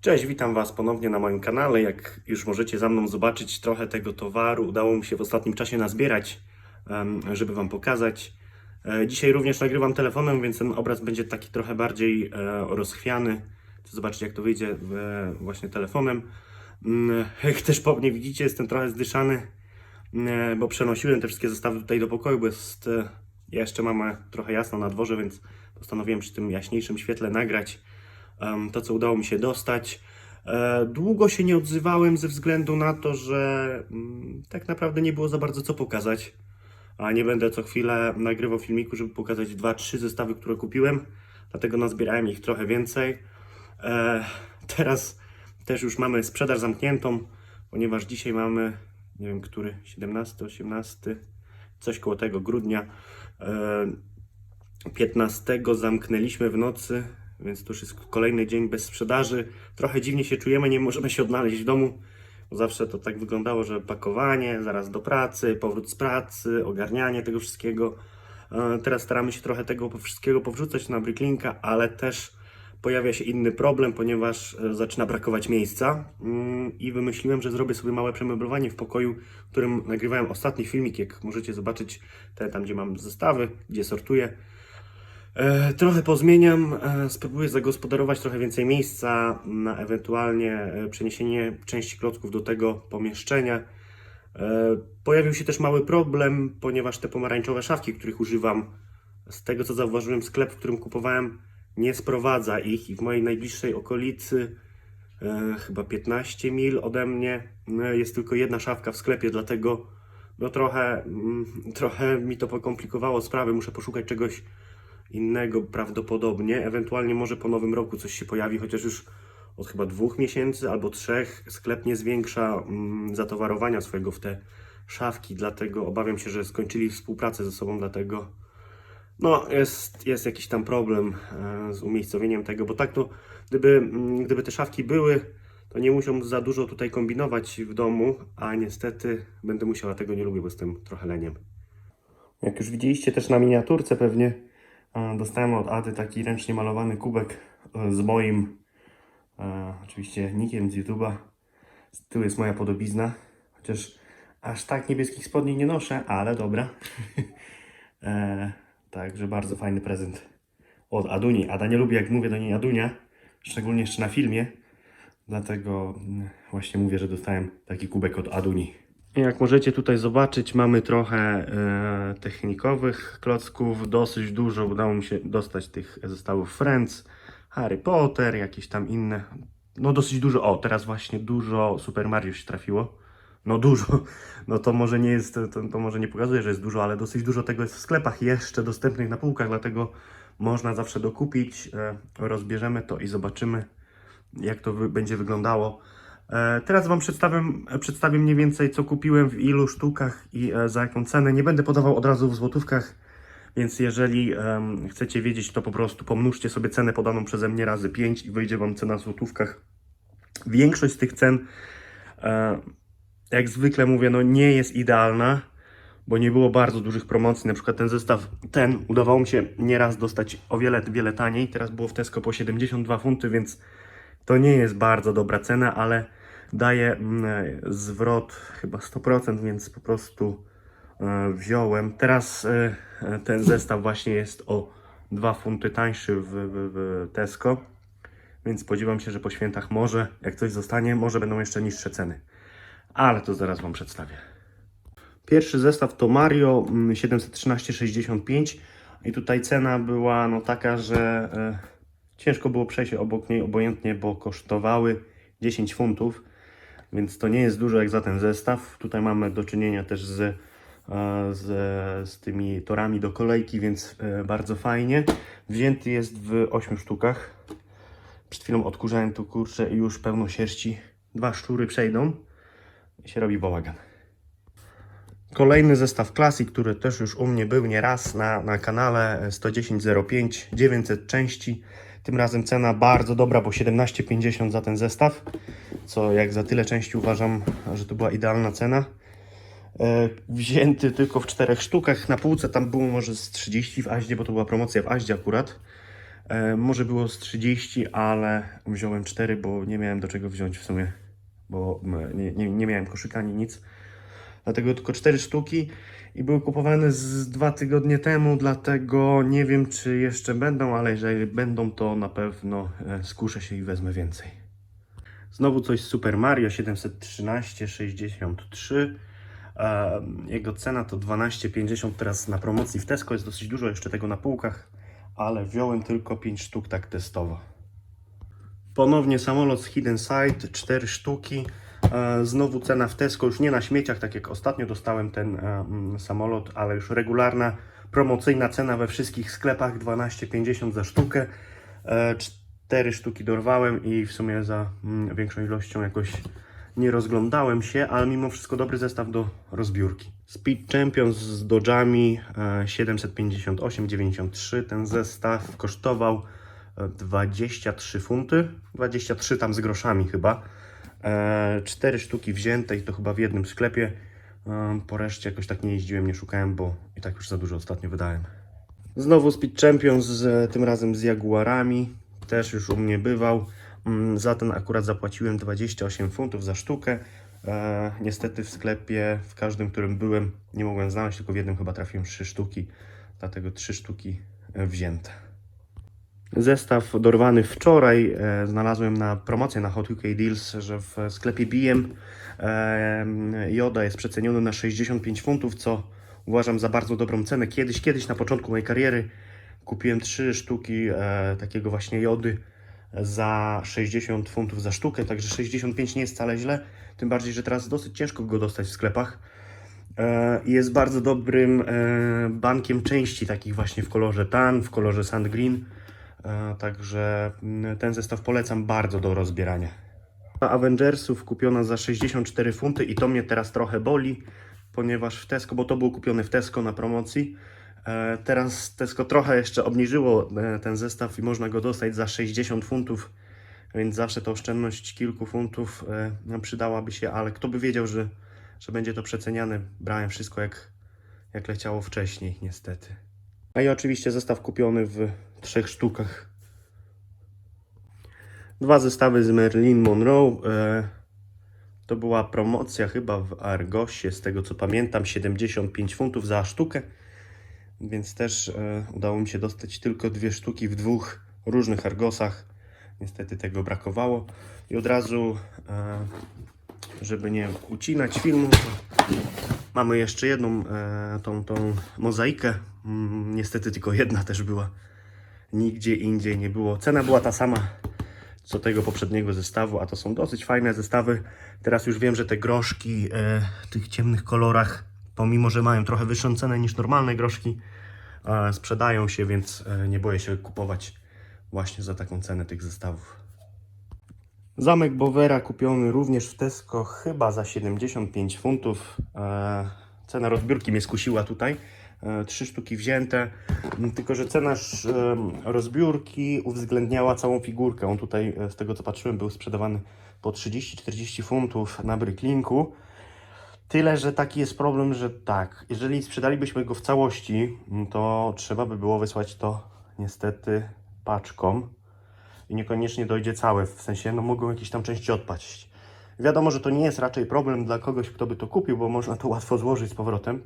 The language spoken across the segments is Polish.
Cześć, witam Was ponownie na moim kanale. Jak już możecie za mną zobaczyć, trochę tego towaru udało mi się w ostatnim czasie nazbierać, żeby Wam pokazać. E, Dzisiaj również nagrywam telefonem, więc ten obraz będzie taki trochę bardziej e, rozchwiany. Zobaczcie, jak to wyjdzie e, właśnie telefonem. Mm, Jak też po mnie widzicie, jestem trochę zdyszany, e, bo przenosiłem te wszystkie zestawy tutaj do pokoju, bo jest e, jeszcze mamy trochę jasno na dworze, więc postanowiłem przy tym jaśniejszym świetle nagrać to, co udało mi się dostać. E, Długo się nie odzywałem ze względu na to, że mm, tak naprawdę nie było za bardzo co pokazać. A nie będę co chwilę nagrywał filmiku, żeby pokazać dwa, trzy zestawy, które kupiłem. Dlatego nazbierałem ich trochę więcej. E, Teraz też już mamy sprzedaż zamkniętą, ponieważ dzisiaj mamy, nie wiem który, 17, 18, coś koło tego grudnia. E, 15 zamknęliśmy w nocy, więc to już jest kolejny dzień bez sprzedaży. Trochę dziwnie się czujemy, nie możemy się odnaleźć w domu. Zawsze to tak wyglądało, że pakowanie, zaraz do pracy, powrót z pracy, ogarnianie tego wszystkiego. E, Teraz staramy się trochę tego wszystkiego powrzucać na Bricklinka, ale też pojawia się inny problem, ponieważ e, zaczyna brakować miejsca Mm, i wymyśliłem, że zrobię sobie małe przemeblowanie w pokoju, w którym nagrywałem ostatni filmik, jak możecie zobaczyć, te, tam gdzie mam zestawy, gdzie sortuję. E, Trochę pozmieniam, e, spróbuję zagospodarować trochę więcej miejsca na ewentualnie e, przeniesienie części klocków do tego pomieszczenia. Pojawił się też mały problem, ponieważ te pomarańczowe szafki, których używam, z tego co zauważyłem, sklep, w którym kupowałem, nie sprowadza ich i w mojej najbliższej okolicy, chyba 15 mil ode mnie, e, jest tylko jedna szafka w sklepie, dlatego no trochę, mm, trochę mi to pokomplikowało sprawy. Muszę poszukać czegoś innego prawdopodobnie. Ewentualnie może po nowym roku coś się pojawi, chociaż już od chyba dwóch miesięcy albo trzech sklep nie zwiększa mm, zatowarowania swojego w te szafki, dlatego obawiam się, że skończyli współpracę ze sobą, dlatego no jest, jest jakiś tam problem e, z umiejscowieniem tego, bo tak to gdyby, mm, gdyby te szafki były, to nie muszę za dużo tutaj kombinować w domu, a niestety będę musiał, a tego nie lubię, bo jestem trochę leniem. Jak już widzieliście też na miniaturce pewnie, dostałem od Ady taki ręcznie malowany kubek e, z moim, e, oczywiście nikiem z YouTube'a. Z tyłu jest moja podobizna, chociaż aż tak niebieskich spodni nie noszę, ale dobra. e, także bardzo fajny prezent od Aduni. Ada nie lubi jak mówię do niej Adunia, szczególnie jeszcze na filmie. Dlatego właśnie mówię, że dostałem taki kubek od Aduni. Jak możecie tutaj zobaczyć, mamy trochę e, technikowych klocków, dosyć dużo. Udało mi się dostać tych zestawów Friends, Harry Potter, jakieś tam inne. No dosyć dużo. O, teraz właśnie dużo Super Mario się trafiło. No dużo. No to może nie jest, to, to może nie pokazuje, że jest dużo, ale dosyć dużo tego jest w sklepach jeszcze dostępnych na półkach, dlatego można zawsze dokupić. E, rozbierzemy to i zobaczymy, jak to będzie wyglądało. E, Teraz Wam przedstawię, przedstawię mniej więcej, co kupiłem, w ilu sztukach i e, za jaką cenę. Nie będę podawał od razu w złotówkach, więc jeżeli chcecie wiedzieć, to po prostu pomnóżcie sobie cenę podaną przeze mnie razy 5 i wyjdzie Wam cena w złotówkach. Większość z tych cen, e, jak zwykle mówię, no nie jest idealna, bo nie było bardzo dużych promocji. Na przykład ten zestaw, ten udawało mi się nieraz dostać o wiele, wiele taniej. Teraz było w Tesco po 72 funty, więc to nie jest bardzo dobra cena, ale daje mm, zwrot chyba 100%, więc po prostu e, wziąłem. Teraz e, e, ten zestaw właśnie jest o 2 funty tańszy w, w, w Tesco, więc spodziewam się, że po świętach może, jak coś zostanie, może będą jeszcze niższe ceny. Ale to zaraz Wam przedstawię. Pierwszy zestaw to Mario mm, 713,65 i tutaj cena była no taka, że e, ciężko było przejść obok niej obojętnie, bo kosztowały 10 funtów, więc to nie jest dużo jak za ten zestaw. Tutaj mamy do czynienia też z, e, z, z tymi torami do kolejki, więc e, bardzo fajnie. Wzięty jest w 8 sztukach. Przed chwilą odkurzałem tu kurczę i już pełno sierści. Dwa szczury przejdą i się robi bałagan. Kolejny zestaw Classic, który też już u mnie był nieraz na, na kanale 110.05, 900 części. Tym razem cena bardzo dobra, bo 17,50 za ten zestaw, co jak za tyle części uważam, że to była idealna cena. E, wzięty tylko w czterech sztukach, na półce tam było może z 30 w Aździe, bo to była promocja w Aździe akurat. E, może było z 30, ale wziąłem 4, bo nie miałem do czego wziąć w sumie, bo mm, nie, nie, nie miałem koszyka ani nic. Dlatego tylko 4 sztuki i były kupowane z dwa tygodnie temu, dlatego nie wiem czy jeszcze będą, ale jeżeli będą to na pewno e, skuszę się i wezmę więcej. Znowu coś z Super Mario 713,63. E, Jego cena to 12,50 teraz na promocji w Tesco. Jest dosyć dużo jeszcze tego na półkach, ale wziąłem tylko 5 sztuk tak testowo. Ponownie samolot z Hidden Side, 4 sztuki. E, Znowu cena w Tesco, już nie na śmieciach, tak jak ostatnio dostałem ten e, mm, samolot, ale już regularna, promocyjna cena we wszystkich sklepach 12,50 za sztukę. E, Cztery sztuki dorwałem i w sumie za mm, większą ilością jakoś nie rozglądałem się, ale mimo wszystko dobry zestaw do rozbiórki. Speed Champions z Dodge'ami e, 758,93. Ten zestaw kosztował e, 23 funty, 23 tam z groszami chyba. E, Cztery sztuki wzięte i to chyba w jednym sklepie. E, Po reszcie jakoś tak nie jeździłem, nie szukałem, bo i tak już za dużo ostatnio wydałem. Znowu Speed Champions, z, tym razem z Jaguarami. Też już u mnie bywał. Mm, Za ten akurat zapłaciłem 28 funtów za sztukę. E, niestety w sklepie, w każdym, którym byłem, nie mogłem znaleźć, tylko w jednym chyba trafiłem 3 sztuki. Dlatego 3 sztuki e, wzięte. Zestaw dorwany wczoraj e, znalazłem na promocję na Hot UK Deals, że w sklepie BM e, Joda jest przeceniony na 65 funtów, co uważam za bardzo dobrą cenę. Kiedyś, kiedyś na początku mojej kariery kupiłem 3 sztuki e, takiego właśnie jody za 60 funtów za sztukę, także 65 nie jest wcale źle, tym bardziej, że teraz dosyć ciężko go dostać w sklepach. E, jest bardzo dobrym e, bankiem części takich właśnie w kolorze tan, w kolorze sand green. E, Także mm, ten zestaw polecam bardzo do rozbierania. Avengersów kupiona za 64 funty i to mnie teraz trochę boli, ponieważ w Tesco, bo to było kupione w Tesco na promocji. e, Teraz Tesco trochę jeszcze obniżyło e, ten zestaw i można go dostać za 60 funtów, więc zawsze ta oszczędność kilku funtów przydałaby się, ale kto by wiedział, że, że będzie to przeceniane. Brałem wszystko jak, jak leciało wcześniej, niestety. A i oczywiście zestaw kupiony w trzech sztukach. Dwa zestawy z Merlin Monroe. E, to była promocja chyba w Argosie, z tego co pamiętam, 75 funtów za sztukę. Więc też e, udało mi się dostać tylko dwie sztuki w dwóch różnych Argosach. Niestety tego brakowało. I od razu, e, żeby nie ucinać filmu, mamy jeszcze jedną tą, tą mozaikę. Mm, niestety tylko jedna też była. Nigdzie indziej nie było. Cena była ta sama co tego poprzedniego zestawu, a to są dosyć fajne zestawy. Teraz już wiem, że te groszki e, w tych ciemnych kolorach, pomimo że mają trochę wyższą cenę niż normalne groszki, e, sprzedają się, więc e, nie boję się kupować właśnie za taką cenę tych zestawów. Zamek Bowera kupiony również w Tesco chyba za 75 funtów. E, cena rozbiórki mnie skusiła tutaj. E, trzy sztuki wzięte, tylko że cena rozbiórki uwzględniała całą figurkę. On tutaj, e, z tego co patrzyłem, był sprzedawany po 30-40 funtów na Bricklinku. Tyle, że taki jest problem, że tak, jeżeli sprzedalibyśmy go w całości, to trzeba by było wysłać to niestety paczką i niekoniecznie dojdzie całe, w sensie no mogą jakieś tam części odpaść. Wiadomo, że to nie jest raczej problem dla kogoś, kto by to kupił, bo można to łatwo złożyć z powrotem,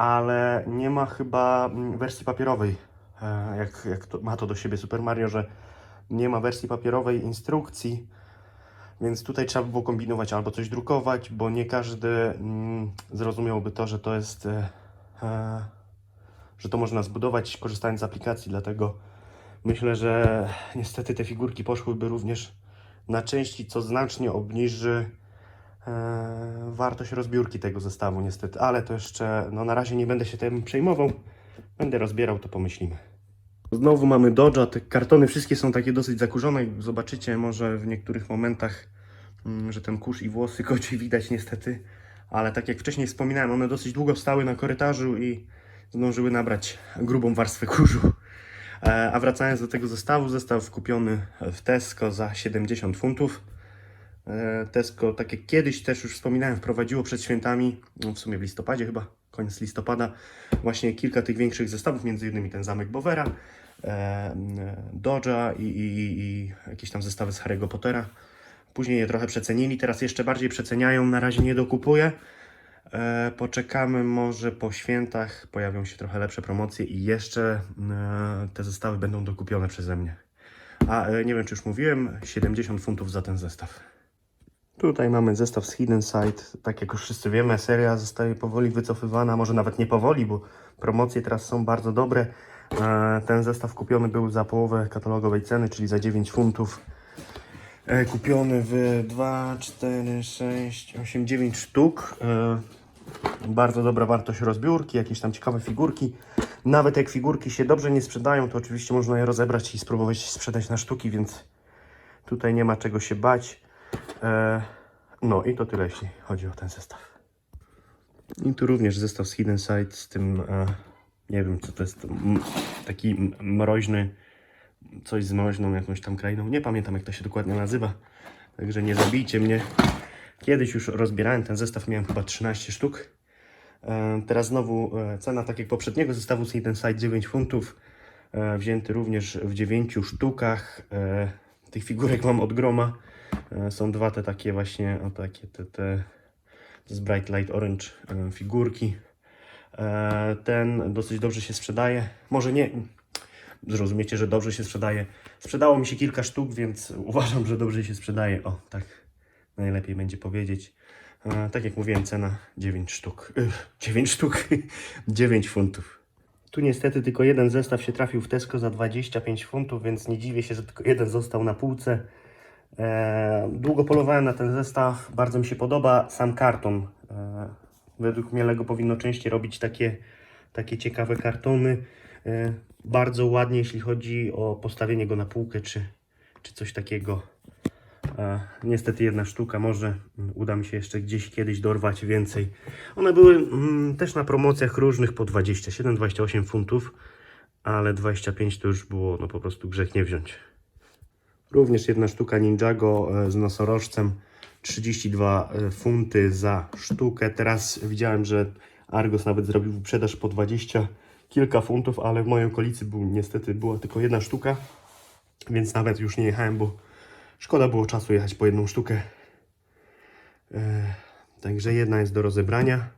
ale nie ma chyba mm, wersji papierowej, e, jak, jak to, ma to do siebie Super Mario, że nie ma wersji papierowej instrukcji, więc tutaj trzeba by było kombinować albo coś drukować, bo nie każdy mm, zrozumiałby to, że to jest, e, e, że to można zbudować korzystając z aplikacji, dlatego Myślę, że niestety te figurki poszłyby również na części, co znacznie obniży wartość rozbiórki tego zestawu, niestety. Ale to jeszcze, no na razie nie będę się tym przejmował. Będę rozbierał, to pomyślimy. Znowu mamy Dodge'a. Te kartony wszystkie są takie dosyć zakurzone. Zobaczycie może w niektórych momentach, mm, że ten kurz i włosy koci widać niestety. Ale tak jak wcześniej wspominałem, one dosyć długo stały na korytarzu i zdążyły nabrać grubą warstwę kurzu. E, A wracając do tego zestawu, zestaw kupiony w Tesco za 70 funtów. E, Tesco, tak jak kiedyś też już wspominałem, wprowadziło przed świętami, no w sumie w listopadzie chyba, koniec listopada, właśnie kilka tych większych zestawów, między innymi ten zamek Bowera. e, Dodge'a i, i, i, jakieś tam zestawy z Harry'ego Pottera. Później je trochę przecenili, teraz jeszcze bardziej przeceniają, na razie nie dokupuję. E, poczekamy, może po świętach pojawią się trochę lepsze promocje i jeszcze te zestawy będą dokupione przeze mnie. A nie wiem, czy już mówiłem, 70 funtów za ten zestaw. Tutaj mamy zestaw z Hidden Side. Tak jak już wszyscy wiemy, seria zostaje powoli wycofywana, może nawet nie powoli, bo promocje teraz są bardzo dobre. E, Ten zestaw kupiony był za połowę katalogowej ceny, czyli za 9 funtów. E, Kupiony w 2, 4, 6, 8, 9 sztuk. E, Bardzo dobra wartość rozbiórki, jakieś tam ciekawe figurki. Nawet jak figurki się dobrze nie sprzedają, to oczywiście można je rozebrać i spróbować sprzedać na sztuki, więc tutaj nie ma czego się bać. E, no i to tyle, jeśli chodzi o ten zestaw. I tu również zestaw z Hidden Side z tym, e, nie wiem co to jest, taki mroźny, coś z mroźną jakąś tam krainą. Nie pamiętam jak to się dokładnie nazywa, także nie zabijcie mnie. Kiedyś już rozbierałem ten zestaw, miałem chyba 13 sztuk. E, teraz znowu cena tak jak poprzedniego zestawu z Hidden Side 9 funtów. Wzięty również w 9 sztukach. Tych figurek mam od groma. E, Są dwa te takie właśnie, o takie te, te z Bright Light Orange e, figurki. E, Ten dosyć dobrze się sprzedaje. Może nie, zrozumiecie, że dobrze się sprzedaje. Sprzedało mi się kilka sztuk, więc uważam, że dobrze się sprzedaje. O, tak najlepiej będzie powiedzieć. Tak jak mówiłem, cena 9 sztuk. Ych, 9 sztuk, 9 funtów. Tu niestety tylko jeden zestaw się trafił w Tesco za 25 funtów, więc nie dziwię się, że tylko jeden został na półce. E, długo polowałem na ten zestaw, bardzo mi się podoba sam karton. E, według mnie Lego powinno częściej robić takie, takie ciekawe kartony. E, bardzo ładnie, jeśli chodzi o postawienie go na półkę czy, czy coś takiego. Niestety jedna sztuka, może mm, uda mi się jeszcze gdzieś kiedyś dorwać więcej. One były mm, też na promocjach różnych po 27-28 funtów, ale 25 to już było no po prostu grzech nie wziąć. Również jedna sztuka Ninjago e, z nosorożcem. 32 e, funty za sztukę. Teraz widziałem, że Argos nawet zrobił wyprzedaż po 20 kilka funtów, ale w mojej okolicy był, niestety była tylko jedna sztuka, więc nawet już nie jechałem, bo szkoda było czasu jechać po jedną sztukę. E, Także jedna jest do rozebrania.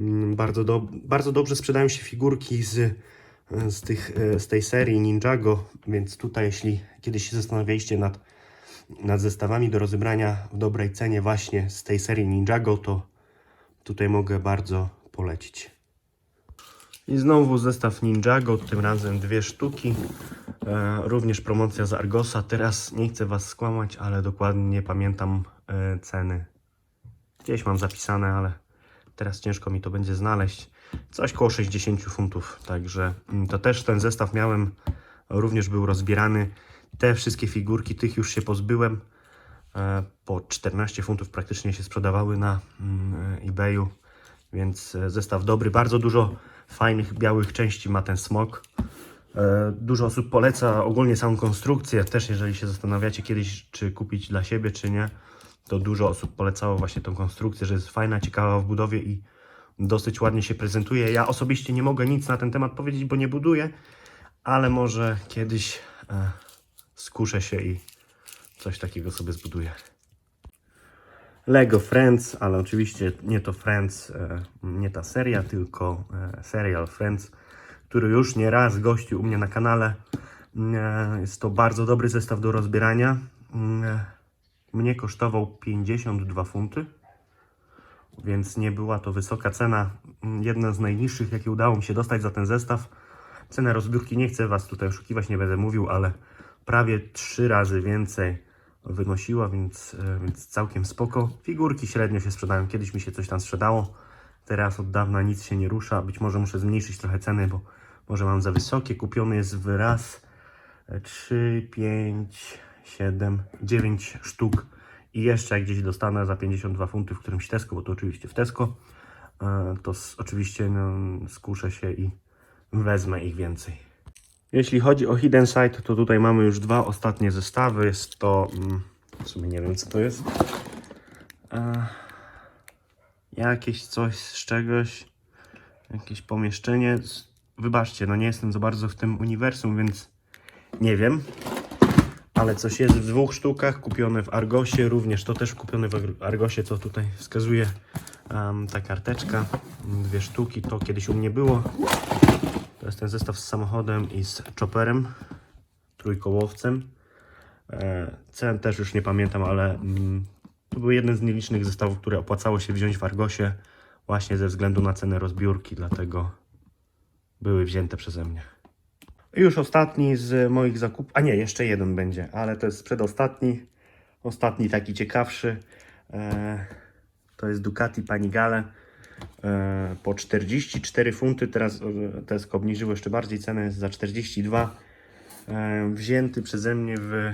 Mm, Bardzo, do, bardzo dobrze sprzedają się figurki z, z, tych, e, z tej serii Ninjago, więc tutaj jeśli kiedyś się zastanawialiście nad, nad zestawami do rozebrania w dobrej cenie właśnie z tej serii Ninjago, to tutaj mogę bardzo polecić. I znowu zestaw Ninjago, tym razem dwie sztuki. E, również promocja z Argosa. Teraz nie chcę Was skłamać, ale dokładnie nie pamiętam e, ceny. Gdzieś mam zapisane, ale teraz ciężko mi to będzie znaleźć. Coś koło 60 funtów, także mm, to też ten zestaw miałem, również był rozbierany. Te wszystkie figurki, tych już się pozbyłem. E, Po 14 funtów praktycznie się sprzedawały na mm, eBayu, więc e, zestaw dobry. Bardzo dużo fajnych białych części ma ten smok. E, Dużo osób poleca ogólnie samą konstrukcję. Też jeżeli się zastanawiacie kiedyś, czy kupić dla siebie, czy nie, to dużo osób polecało właśnie tą konstrukcję, że jest fajna, ciekawa w budowie i dosyć ładnie się prezentuje. Ja osobiście nie mogę nic na ten temat powiedzieć, bo nie buduję, ale może kiedyś e, skuszę się i coś takiego sobie zbuduję. Lego Friends, ale oczywiście nie to Friends, e, nie ta seria, tylko e, serial Friends, który już nie raz gościł u mnie na kanale. E, Jest to bardzo dobry zestaw do rozbierania. E, Mnie kosztował 52 funty, więc nie była to wysoka cena. Mm, Jedna z najniższych, jakie udało mi się dostać za ten zestaw. Cenę rozbiórki nie chcę Was tutaj oszukiwać, nie będę mówił, ale prawie 3 razy więcej wynosiła, więc, e, więc całkiem spoko. Figurki średnio się sprzedają. Kiedyś mi się coś tam sprzedało. Teraz od dawna nic się nie rusza. Być może muszę zmniejszyć trochę ceny, bo może mam za wysokie. Kupiony jest w raz 3, 5, 7, 9 sztuk. I jeszcze jak gdzieś dostanę za 52 funty w którymś Tesco, bo to oczywiście w Tesco, e, to oczywiście no, skuszę się i wezmę ich więcej. Jeśli chodzi o Hidden Side, to tutaj mamy już dwa ostatnie zestawy. Jest to. mm, W sumie nie wiem, co to jest. E, jakieś coś z czegoś. Jakieś pomieszczenie. Wybaczcie, no nie jestem za bardzo w tym uniwersum, więc nie wiem. Ale coś jest w dwóch sztukach, kupione w Argosie, również to też kupione w Ar- Argosie, co tutaj wskazuje em, ta karteczka. Dwie sztuki, to kiedyś u mnie było. To jest ten zestaw z samochodem i z chopperem, trójkołowcem. E, Cen też już nie pamiętam, ale mm, to był jeden z nielicznych zestawów, które opłacało się wziąć w Argosie właśnie ze względu na cenę rozbiórki, dlatego były wzięte przeze mnie. Już ostatni z moich zakupów, a nie, jeszcze jeden będzie, ale to jest przedostatni, ostatni taki ciekawszy. E, to jest Ducati Panigale e, po 44 funty, teraz e, Tesco obniżyło jeszcze bardziej cenę, jest za 42. E, wzięty przeze mnie w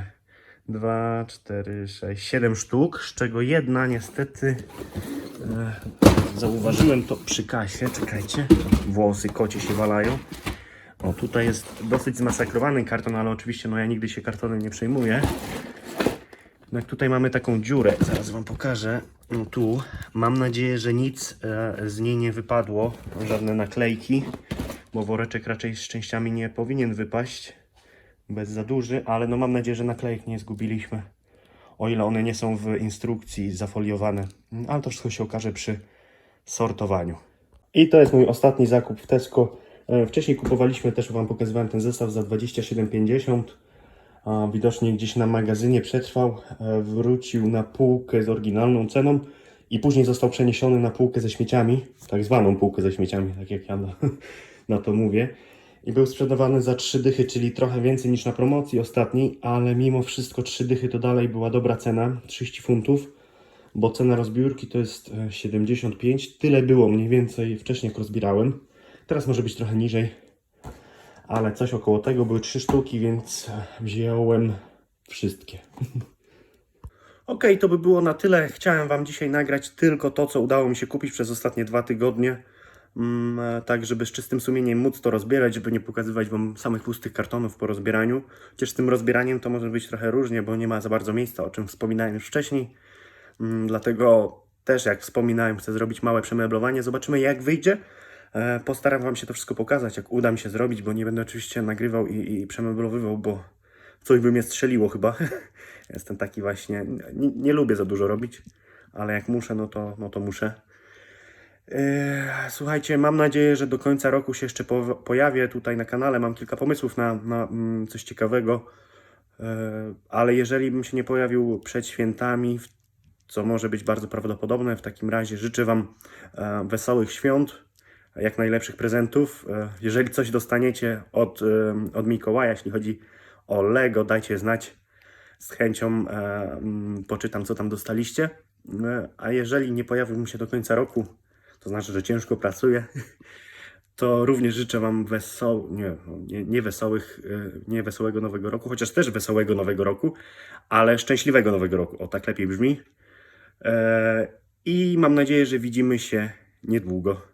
2, 4, 6, 7 sztuk, z czego jedna niestety zauważyłem to przy kasie, czekajcie, włosy kocie się walają. O, tutaj jest dosyć zmasakrowany karton, ale oczywiście no ja nigdy się kartonem nie przejmuję. No jak tutaj mamy taką dziurę, zaraz Wam pokażę. No tu mam nadzieję, że nic e, z niej nie wypadło, żadne naklejki, bo woreczek raczej z częściami nie powinien wypaść, bez za duży, ale no mam nadzieję, że naklejek nie zgubiliśmy, o ile one nie są w instrukcji zafoliowane, ale to wszystko się okaże przy sortowaniu. I to jest mój ostatni zakup w Tesco. E, Wcześniej kupowaliśmy, też Wam pokazywałem ten zestaw za 27,50. A, Widocznie gdzieś na magazynie przetrwał, e, wrócił na półkę z oryginalną ceną i później został przeniesiony na półkę ze śmieciami, tak zwaną półkę ze śmieciami, tak jak ja na, na to mówię. I był sprzedawany za 3 dychy, czyli trochę więcej niż na promocji ostatniej, ale mimo wszystko 3 dychy to dalej była dobra cena, 30 funtów bo cena rozbiórki to jest e, 75. Tyle było mniej więcej wcześniej, jak rozbierałem. Teraz może być trochę niżej, ale coś około tego. Były trzy sztuki, więc wziąłem wszystkie. Ok, to by było na tyle. Chciałem Wam dzisiaj nagrać tylko to, co udało mi się kupić przez ostatnie dwa tygodnie. Mm, tak, żeby z czystym sumieniem móc to rozbierać, żeby nie pokazywać Wam samych pustych kartonów po rozbieraniu. Chociaż z tym rozbieraniem to może być trochę różnie, bo nie ma za bardzo miejsca, o czym wspominałem już wcześniej. Mm, Dlatego też, jak wspominałem, chcę zrobić małe przemeblowanie. Zobaczymy, jak wyjdzie. E, Postaram Wam się to wszystko pokazać, jak uda mi się zrobić, bo nie będę oczywiście nagrywał i, i przemeblowywał, bo coś by mnie strzeliło chyba. Jestem taki właśnie, nie, nie lubię za dużo robić, ale jak muszę, no to, no to muszę. E, Słuchajcie, mam nadzieję, że do końca roku się jeszcze po, pojawię tutaj na kanale. Mam kilka pomysłów na, na mm, coś ciekawego. E, Ale jeżeli bym się nie pojawił przed świętami, co może być bardzo prawdopodobne, w takim razie życzę Wam wesołych świąt, jak najlepszych prezentów. E, Jeżeli coś dostaniecie od, od Mikołaja, jeśli chodzi o Lego, dajcie znać. Z chęcią e, mm, poczytam, co tam dostaliście. E, A jeżeli nie pojawiłbym się do końca roku, to znaczy, że ciężko pracuję, to również życzę Wam nie, nie, nie wesołych, nie wesołego nowego roku, chociaż też wesołego nowego roku, ale szczęśliwego nowego roku. O, tak lepiej brzmi. I mam nadzieję, że widzimy się niedługo.